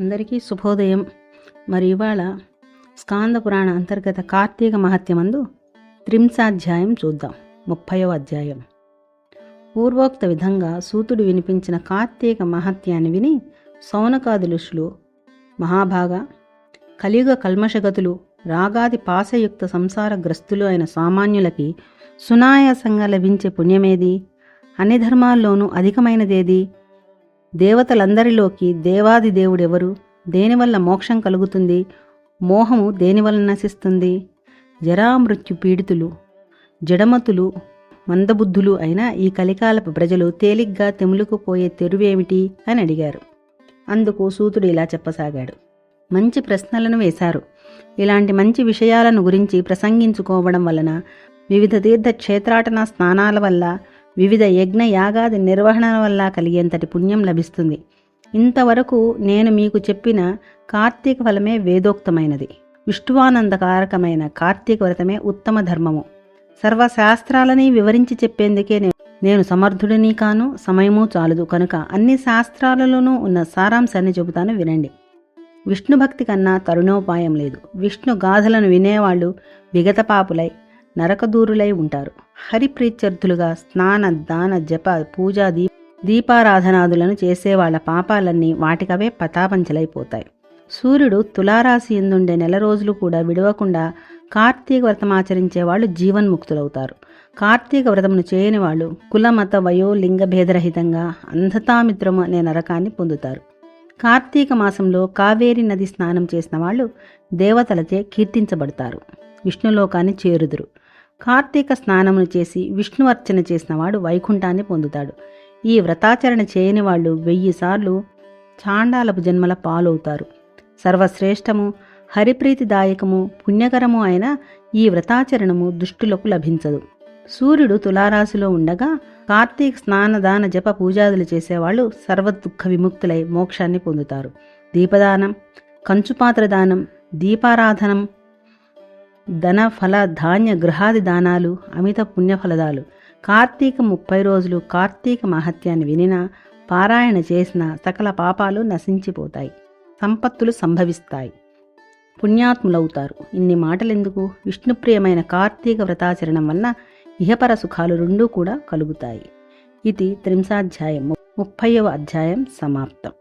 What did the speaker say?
అందరికీ శుభోదయం. మరి ఇవాళ స్కాంద పురాణ అంతర్గత కార్తీక మహత్యమందు త్రింశాధ్యాయం చూద్దాం. ముప్పయో అధ్యాయం. పూర్వోక్త విధంగా సూతుడు వినిపించిన కార్తీక మహత్యాన్ని విని సౌనకాదులుషులు మహాభాగ కలియుగ కల్మషగతులు రాగాది పాశయుక్త సంసారగ్రస్తులు అయిన సామాన్యులకి సునాయాసంగా లభించే పుణ్యమేది? అన్ని ధర్మాల్లోనూ అధికమైనదేది? దేవతలందరిలోకి దేవాది దేవుడెవరు? దేనివల్ల మోక్షం కలుగుతుంది? మోహము దేనివల్ల నశిస్తుంది? జరామృత్యు పీడితులు జడమతులు మందబుద్ధులు అయిన ఈ కలికాలపు ప్రజలు తేలిగ్గా తెములుకుపోయే తెరువేమిటి అని అడిగారు. అందుకు సూతుడు ఇలా చెప్పసాగాడు. మంచి ప్రశ్నలను వేశారు. ఇలాంటి మంచి విషయాలను గురించి ప్రసంగించుకోవడం వలన వివిధ తీర్థ క్షేత్రాటన స్నానాల వల్ల వివిధ యజ్ఞ యాగాది నిర్వహణ వల్ల కలిగేంతటి పుణ్యం లభిస్తుంది. ఇంతవరకు నేను మీకు చెప్పిన కార్తీక ఫలమే వేదోక్తమైనది. విష్ణువానందకారకమైన కార్తీక వ్రతమే ఉత్తమ ధర్మము. సర్వశాస్త్రాలని వివరించి చెప్పేందుకే నేను సమర్థుడిని కాను సమయము చాలదు కనుక అన్ని శాస్త్రాలలోనూ ఉన్న సారాంశాన్ని చెబుతాను వినండి. విష్ణు భక్తి కన్నా తరుణోపాయం లేదు. విష్ణు గాథలను వినేవాళ్ళు విగతపాపులై నరకదూరులై ఉంటారు. హరిప్రీత్యర్థులుగా స్నాన దాన జప పూజా దీ దీపారాధనాదులను చేసేవాళ్ళ పాపాలన్నీ వాటికవే పతాపంచలైపోతాయి. సూర్యుడు తులారాశి ఎందుండే నెల రోజులు కూడా విడవకుండా కార్తీక వ్రతం ఆచరించే వాళ్ళు జీవన్ముక్తులవుతారు. కార్తీక వ్రతమును చేయని వాళ్ళు కులమత వయో లింగ భేదరహితంగా అంధతామిత్రము అనే నరకాన్ని పొందుతారు. కార్తీక మాసంలో కావేరి నది స్నానం చేసిన వాళ్ళు దేవతలచే కీర్తించబడతారు. విష్ణులోకాన్ని చేరుదురు. కార్తీక స్నానమును చేసి విష్ణు అర్చన చేసినవాడు వైకుంఠాన్ని పొందుతాడు. ఈ వ్రతాచరణ చేయని వాళ్ళు వెయ్యి సార్లు చాండాలపు జన్మల పాలవుతారు. సర్వశ్రేష్టము హరిప్రీతిదాయకము పుణ్యకరము అయిన ఈ వ్రతాచరణము దుష్టులకు లభించదు. సూర్యుడు తులారాశిలో ఉండగా కార్తీక స్నానదాన జప పూజాదులు చేసేవాళ్ళు సర్వ దుఃఖ విముక్తులై మోక్షాన్ని పొందుతారు. దీపదానం కంచుపాత్ర దానం దీపారాధనం ధన ఫల ధాన్య గృహాది దానాలు అమిత పుణ్యఫలదాలు కార్తీక ముప్పై రోజులు కార్తీక మహత్యాన్ని వినినా పారాయణ చేసిన సకల పాపాలు నశించిపోతాయి సంపత్తులు సంభవిస్తాయి. పుణ్యాత్ములవుతారు. ఇన్ని మాటలెందుకు? విష్ణుప్రియమైన కార్తీక వ్రతాచరణం వలన ఇహపర సుఖాలు రెండూ కూడా కలుగుతాయి. ఇది త్రింశాధ్యాయం ముప్పైవ అధ్యాయం సమాప్తం.